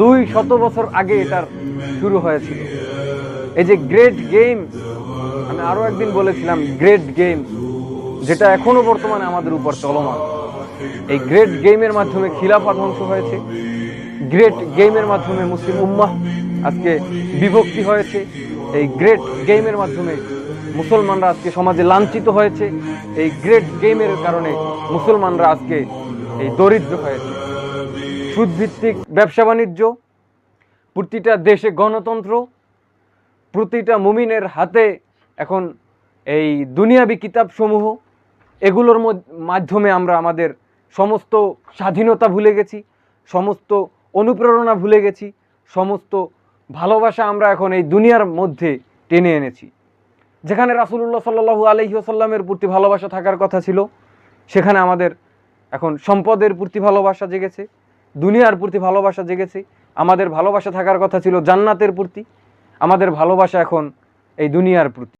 দুই শত বছর আগে এটার শুরু হয়েছিল। এই যে গ্রেট গেম আমি আরও একদিন বলেছিলাম গ্রেট গেম যেটা এখনও বর্তমানে আমাদের উপর চলমান। এই গ্রেট গেমের মাধ্যমে খিলাফা ধ্বংস হয়েছে। গ্রেট গেমের মাধ্যমে মুসলিম উম্মাহ আজকে বিভক্তি হয়েছে। এই গ্রেট গেমের মাধ্যমে মুসলমানরা আজকে সমাজে লাঞ্ছিত হয়েছে। এই গ্রেট গেমের কারণে মুসলমানরা আজকে এই দরিদ্র হয়েছে। সুদভিত্তিক ব্যবসা বাণিজ্য, প্রতিটা দেশে গণতন্ত্র, প্রতিটা মুমিনের হাতে এখন এই দুনিয়াবি কিতাবসমূহ, এগুলোর মধ্য- মাধ্যমে আমরা আমাদের সমস্ত স্বাধীনতা ভুলে গেছি, সমস্ত অনুপ্রেরণা ভুলে গেছি, সমস্ত ভালোবাসা আমরা এখন এই দুনিয়ার মধ্যে টেনে এনেছি। যেখানে রাসুলুল্লাহ সাল্লু আলহিহাসাল্লামের প্রতি ভালোবাসা থাকার কথা ছিল, সেখানে আমাদের এখন সম্পদের প্রতি ভালোবাসা জেগেছে। দুনিয়ার প্রতি ভালোবাসা জেগেছে। আমাদের ভালোবাসা থাকার কথা ছিল জান্নাতের প্রতি। আমাদের ভালোবাসা এখন এই দুনিয়ার প্রতি।